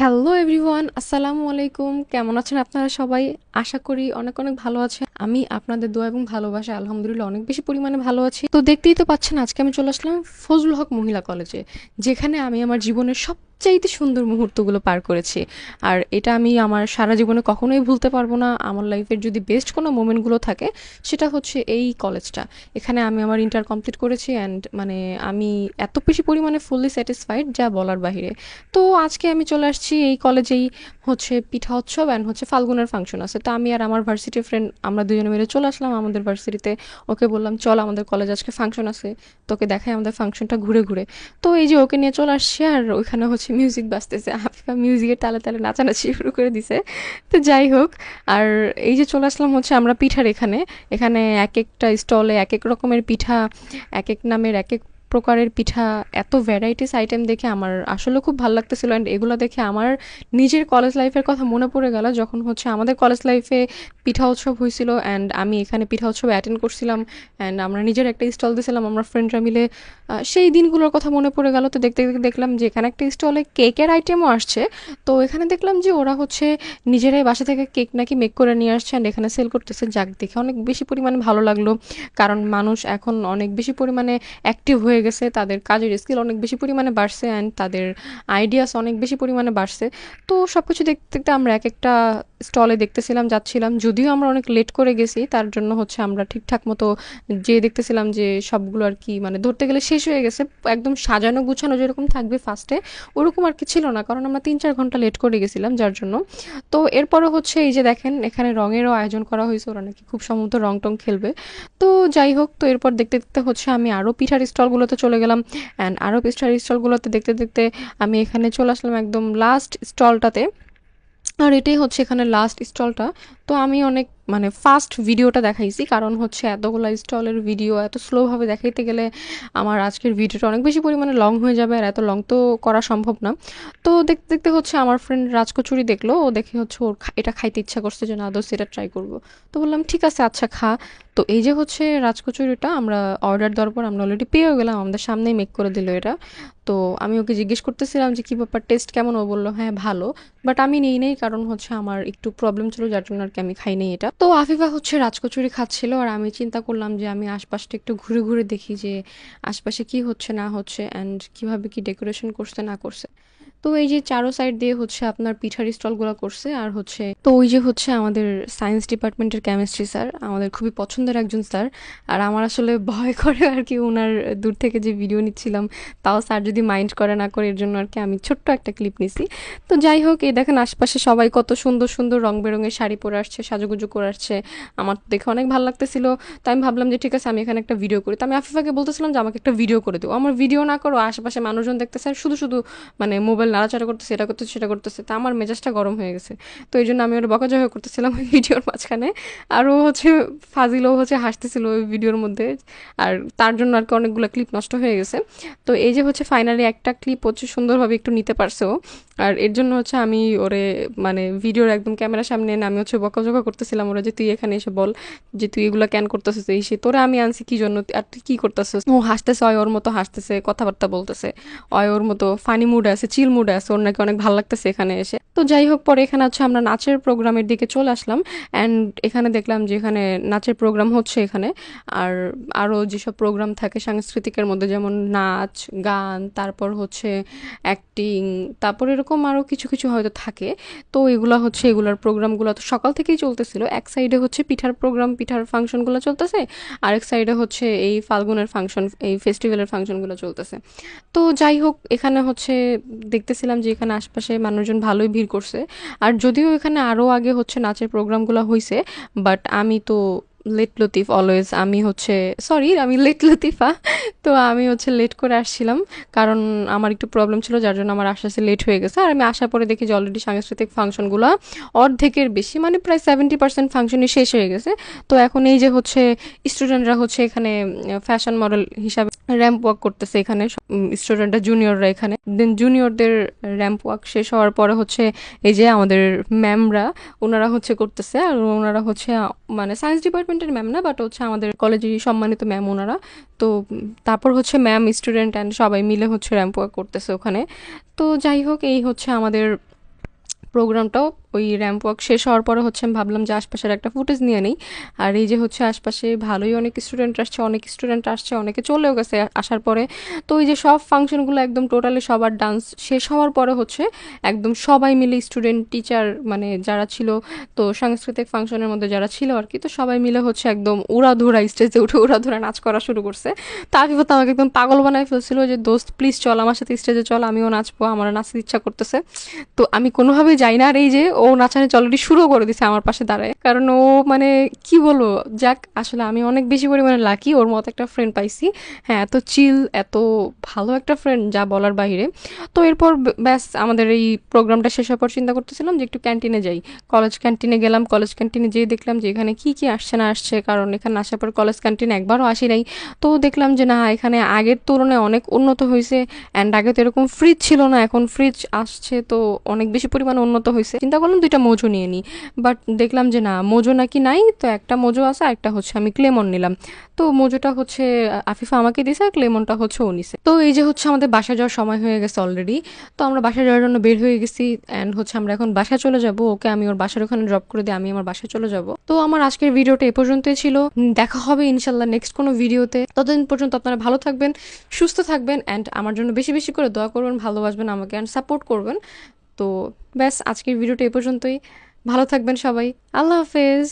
Hello everyone আসসালামু আলাইকুম কেমন আছেন আপনারা সবাই? আশা করি অনেক অনেক ভালো আছে আমি আপনাদের দোয়া এবং ভালোবাসা আলহামদুলিল্লাহ অনেক বেশি পরিমাণে ভালো আছি। তো দেখতেই তো পাচ্ছেন, আজকে আমি চলে আসলাম ফজলুল হক মহিলা কলেজে, যেখানে আমি আমার জীবনের সবচাইতে সুন্দর মুহূর্তগুলো পার করেছি। আর এটা আমি আমার সারা জীবনে কখনোই ভুলতে পারব না। আমার লাইফের যদি বেস্ট কোনো মোমেন্টগুলো থাকে, সেটা হচ্ছে এই কলেজটা এখানে আমি আমার ইন্টার কমপ্লিট করেছি অ্যান্ড মানে আমি এত বেশি পরিমাণে ফুললি স্যাটিসফাইড যা বলার বাহিরে। তো আজকে আমি চলে আসছি এই কলেজেই হচ্ছে পিঠা উৎসব অ্যান্ড হচ্ছে ফাল্গুনের ফাংশন আছে। তো আমি আর আমার ভার্সিটির ফ্রেন্ড আমরা দুজনে মিলে চলে আসলাম আমাদের ভার্সিটিতে ওকে বললাম, চল আমাদের কলেজ আজকে ফাংশন আছে। তোকে দেখাই আমাদের ফাংশনটা ঘুরে ঘুরে। তো এই যে ওকে নিয়ে চলে আসছি আর ওইখানে হচ্ছে মিউজিক বাজতেছে আফিফা মিউজিকের তালে তালে নাচানাচি শুরু করে দিছে। তো যাই হোক, আর এই যে চলে আসলাম হচ্ছে আমরা পিঠার এখানে। এখানে এক একটা স্টলে এক এক রকমের পিঠা এক এক নামের এক এক প্রকারের পিঠা, এত ভ্যারাইটিস আইটেম দেখে আমার আসলে খুব ভালো লাগতেছিল অ্যান্ড এগুলো দেখে আমার নিজের কলেজ লাইফের কথা মনে পড়ে গেল যখন হচ্ছে আমাদের কলেজ লাইফে পিঠা উৎসব হয়েছিল অ্যান্ড আমি এখানে পিঠা উৎসব অ্যাটেন্ড করছিলাম অ্যান্ড আমরা নিজের একটা স্টল দিয়েছিলাম, আমরা ফ্রেন্ডরা মিলে সেই দিনগুলোর কথা মনে পড়ে গেল। তো দেখতে দেখতে দেখলাম যে এখানে একটা স্টলে কেকের আইটেমও আসছে। তো এখানে দেখলাম যে ওরা হচ্ছে নিজেরাই বাসা থেকে কেক নাকি মেক করে নিয়ে আসছে অ্যান্ড এখানে সেল করতেছে। যাক, দেখে অনেক বেশি পরিমাণে ভালো লাগল। কারণ মানুষ এখন অনেক বেশি পরিমাণে অ্যাক্টিভ হয়ে গেছে, তাদের কাজের স্কিল অনেক বেশি পরিমাণে বাড়ছে অ্যান্ড তাদের আইডিয়াস অনেক বেশি পরিমাণে বাড়ছে। তো সব কিছু দেখতে দেখতে আমরা এক একটা স্টলে দেখতেছিলাম, যাচ্ছিলাম। যদিও আমরা অনেক লেট করে গেছি, তার জন্য হচ্ছে আমরা ঠিকঠাক মতো যে দেখতেছিলাম যে সবগুলো আর কি মানে ধরতে গেলে শেষ হয়ে গেছে, একদম সাজানো গুছানো যেরকম থাকবে ফার্স্টে ওরকম আর কি ছিল না, কারণ আমরা তিন চার ঘণ্টা লেট করে গেছিলাম যার জন্য। তো এরপরে হচ্ছে এই যে দেখেন, এখানে রঙেরও আয়োজন করা হয়েছে, ওরা নাকি খুব সম্ভবত রং টং খেলবে। তো যাই হোক, তো এরপর দেখতে দেখতে হচ্ছে আমি আরও পিঠার স্টলগুলোতে চলে গেলাম অ্যান্ড আরও পিঠার স্টলগুলোতে দেখতে দেখতে আমি এখানে চলে আসলাম একদম লাস্ট স্টলটাতে আর এটাই হচ্ছে এখানে লাস্ট স্টলটা তো আমি অনেক মানে ফাস্ট ভিডিওটা দেখাইছি, কারণ হচ্ছে এতগুলো স্টলের ভিডিও এত স্লোভাবে দেখাইতে গেলে আমার আজকের ভিডিওটা অনেক বেশি পরিমাণে লং হয়ে যাবে আর এত লং তো করা সম্ভব না। তো দেখতে দেখতে হচ্ছে আমার ফ্রেন্ড রাজকচুরি দেখল, ও দেখে হচ্ছে ওর এটা খাইতে ইচ্ছা করছে যে না, দোস্ত, এটা ট্রাই করব। তো বললাম, ঠিক আছে আচ্ছা খা। তো এই যে হচ্ছে রাজকচুরিটা, আমরা অর্ডার দেওয়ার পর আমরা অলরেডি পেয়েও গেলাম, আমাদের সামনেই মেক করে দিল এটা। তো আমি ওকে জিজ্ঞেস করতেছিলাম যে, কী ব্যাপার টেস্ট কেমন? ও বলল হ্যাঁ ভালো। বাট আমি নেই নেই, কারণ হচ্ছে আমার একটু প্রবলেম ছিল, যার জন্য আর কি আমি খাইনি এটা। তো আফিফা হচ্ছে রাজকচুরি খাচ্ছিল আর আমি চিন্তা করলাম যে আমি আশপাশটা একটু ঘুরে ঘুরে দেখি যে আশপাশে কি হচ্ছে না হচ্ছে অ্যান্ড কীভাবে কি ডেকোরেশন করছে না করছে। তো এই যে চারো সাইড দিয়ে হচ্ছে আপনার পিঠার স্টলগুলো করছে, আর হচ্ছে, তো ওই যে হচ্ছে আমাদের সায়েন্স ডিপার্টমেন্টের কেমিস্ট্রি স্যার আমাদের খুবই পছন্দের একজন স্যার আর আমার আসলে ভয় করে আর কি ওনার দূর থেকে যে ভিডিও নিচ্ছিলাম, তাও স্যার যদি মাইন্ড করে না করে, এর জন্য আর কি আমি ছোট্ট একটা ক্লিপ নিছি। তো যাই হোক, এই দেখেন আশপাশে সবাই কত সুন্দর সুন্দর রং বেরঙের শাড়ি পরে আসছে, সাজুগুজু করে আসছে, আমার দেখে অনেক ভালো লাগতেছিল। তো আমি ভাবলাম যে ঠিক আছে, আমি এখানে একটা ভিডিও করি। তো আমি আফিফাকে বলতেছিলাম যে আমাকে একটা ভিডিও করে দেবো আমার ভিডিও না করো, আশেপাশে মানুষজন দেখতেছে শুধু শুধু মানে মোবাইল নাড়াচাড়া করতেছে, এটা করতেছে, সেটা করতেছে, তা আমার মেজাজটা গরম হয়ে গেছে। তো এই জন্য আমি ওর বকাজকা করতেছিলাম ওই ভিডিওর মাঝখানে। আর ও হচ্ছে ফাজিলও হচ্ছে হাসতেছিল ওই ভিডিওর মধ্যে। আর তার জন্য আর কি অনেকগুলো ক্লিপ নষ্ট হয়ে গেছে। তো এই যে হচ্ছে ফাইনালি একটা ক্লিপ হচ্ছে সুন্দরভাবে একটু নিতে পারছে ও। আর এর জন্য হচ্ছে আমি ওরে মানে ভিডিওর একদম ক্যামেরার সামনে এনে আমি হচ্ছে বকাঝকা করতেছিলাম ওরা যে, তুই এখানে এসে বল যে, তুই এগুলো ক্যান করতেছিস এই সে তোরা আমি আনছি কি জন্য? আর তুই কি করতেছিস? ও হাসতেছে, অয়, ওর মতো হাসতেছে, কথাবার্তা বলতেছে। অয়, ওর মতো ফানি মুড আছে চিল মুড আছে, ওর নাকি অনেক ভালো লাগতেছে এখানে এসে। তো যাই হোক, পরে এখানে হচ্ছে আমরা নাচের প্রোগ্রামের দিকে চলে আসলাম। অ্যান্ড এখানে দেখলাম যে এখানে নাচের প্রোগ্রাম হচ্ছে এখানে। আর আরও যেসব প্রোগ্রাম থাকে সাংস্কৃতিকের মধ্যে, যেমন নাচ, গান, তারপর হচ্ছে অ্যাক্টিং তারপর এরকম আরও কিছু কিছু হয়তো থাকে। তো এগুলো হচ্ছে এগুলোর প্রোগ্রামগুলো তো সকাল থেকেই চলতেছিল। এক সাইডে হচ্ছে পিঠার প্রোগ্রাম, পিঠার ফাংশনগুলো চলতেছে। আরেক সাইডে হচ্ছে এই ফাল্গুনের ফাংশন, এই ফেস্টিভ্যালের ফাংশনগুলো চলতেছে। তো যাই হোক, এখানে হচ্ছে দেখতেছিলাম যে এখানে আশপাশে মানুষজন ভালোই ভিড় করছে। আর যদিও এখানে আরও আগে হচ্ছে নাচের প্রোগ্রামগুলো হয়েছে বাট আমি তো লেট লতিফ অলওয়েজ আমি হচ্ছে সরি আমি লেট লতিফা, তো আমি হচ্ছে লেট করে আসছিলাম কারণ আমার একটু প্রবলেম ছিল, যার জন্য আমার আস্তে লেট হয়ে গেছে। আর আমি আসার পরে দেখি যে অলরেডি সাংস্কৃতিক ফাংশনগুলো অর্ধেকের বেশি মানে প্রায় সেভেন্টি পার্সেন্ট ফাংশনই শেষ হয়ে গেছে। তো এখন এই যে হচ্ছে স্টুডেন্টরা হচ্ছে এখানে ফ্যাশন মডেল হিসাবে র্যাম্প ওয়াক করতেছে এখানে স্টুডেন্টরা জুনিয়ররা এখানে. দেন জুনিয়রদের র্যাম্প ওয়াক শেষ হওয়ার পরে হচ্ছে এই যে আমাদের ম্যামরা ওনারা হচ্ছে করতেছে, আর ওনারা হচ্ছে মানে সায়েন্স ডিপার্টমেন্টের ম্যাম না বাট হচ্ছে আমাদের কলেজেরই সম্মানিত ম্যাম ওনারা. তো, তারপর হচ্ছে ম্যাম স্টুডেন্ট অ্যান্ড সবাই মিলে হচ্ছে র্যাম্প ওয়াক করতেছে ওখানে. তো যাই হোক, এই হচ্ছে আমাদের প্রোগ্রামটাও ওই র্যাম্প ওয়াক শেষ হওয়ার পরে হচ্ছে আমি ভাবলাম যে আশপাশের একটা ফুটেজ নিয়ে নিই। আর এই যে হচ্ছে আশপাশে ভালোই অনেক স্টুডেন্ট আসছে, অনেক স্টুডেন্ট আসছে, অনেকে চলেও গেছে আসার পরে। তো ওই যে সব ফাংশনগুলো একদম টোটালি সবার ডান্স শেষ হওয়ার পরে হচ্ছে একদম সবাই মিলে স্টুডেন্ট টিচার মানে যারা ছিল, তো সাংস্কৃতিক ফাংশনের মধ্যে যারা ছিল আর কি, তো সবাই মিলে হচ্ছে একদম উড়াধুরা স্টেজে উঠে উড়াধুরা নাচ করা শুরু করছে। তা আফিফা তো আমাকে একদম পাগল বানায় ফেলছিল যে, দোস্ত প্লিজ চল আমার সাথে স্টেজে চল, আমিও নাচবো আমার নাচতে ইচ্ছা করতেছে। তো আমি কোনোভাবেই যাই না। আর এই যে ও নাচানাচি অলরেডি শুরু করে দিছে আমার পাশে দাঁড়ায়। কারণ ও মানে কি বলব? যাক, আসলে আমি অনেক বেশি পরিমাণে লাকি ওর মতো একটা ফ্রেন্ড পাইছি। হ্যাঁ এত চিল এত ভালো একটা ফ্রেন্ড যা বলার বাইরে তো এরপর ব্যাস, আমাদের এই প্রোগ্রামটা শেষ হওয়ার পর চিন্তা করতেছিলাম যে একটু ক্যান্টিনে যাই। কলেজ ক্যান্টিনে গেলাম কলেজ ক্যান্টিনে যেয়ে দেখলাম যে এখানে কি কি আসছে না আসছে। কারণ এখানে আসার পর কলেজ ক্যান্টিনে একবারও আসি নাই। তো দেখলাম যে না, এখানে আগের তুলনায় অনেক উন্নত হয়েছে অ্যান্ড আগে তো এরকম ফ্রিজ ছিল না, এখন ফ্রিজ আসছে, তো অনেক বেশি পরিমাণে উন্নত হয়েছে চিন্তা করলাম দুইটা মোজো নিয়ে নিই বাট দেখলাম যে না, মোজো নাকি নাই, তো একটা মোজো আছে একটা হচ্ছে আমি ক্লেমন নিলাম। তো মোজোটা হচ্ছে আফিফা আমাকে দিয়েছে আর ক্লেমনটা হচ্ছে ও নিছে। তো এই যে হচ্ছে আমাদের বাসা যাওয়ার সময় হয়ে গেছে অলরেডি তো আমরা বাসায় যাওয়ার জন্য বের হয়ে গেছি অ্যান্ড হচ্ছে আমরা এখন বাসায় চলে যাব। ওকে আমি ওর বাসার ওখানে ড্রপ করে দিয়ে আমি আমার বাসায় চলে যাব। তো আমার আজকের ভিডিওটা এ পর্যন্তই ছিল। দেখা হবে ইনশাল্লাহ নেক্সট কোনো ভিডিওতে। ততদিন পর্যন্ত আপনারা ভালো থাকবেন, সুস্থ থাকবেন অ্যান্ড আমার জন্য বেশি বেশি করে দোয়া করবেন, ভালোবাসবেন আমাকে অ্যান্ড সাপোর্ট করবেন। তো ব্যাস আজকের ভিডিওটা এ পর্যন্তই। ভালো থাকবেন সবাই। আল্লাহ হাফেজ।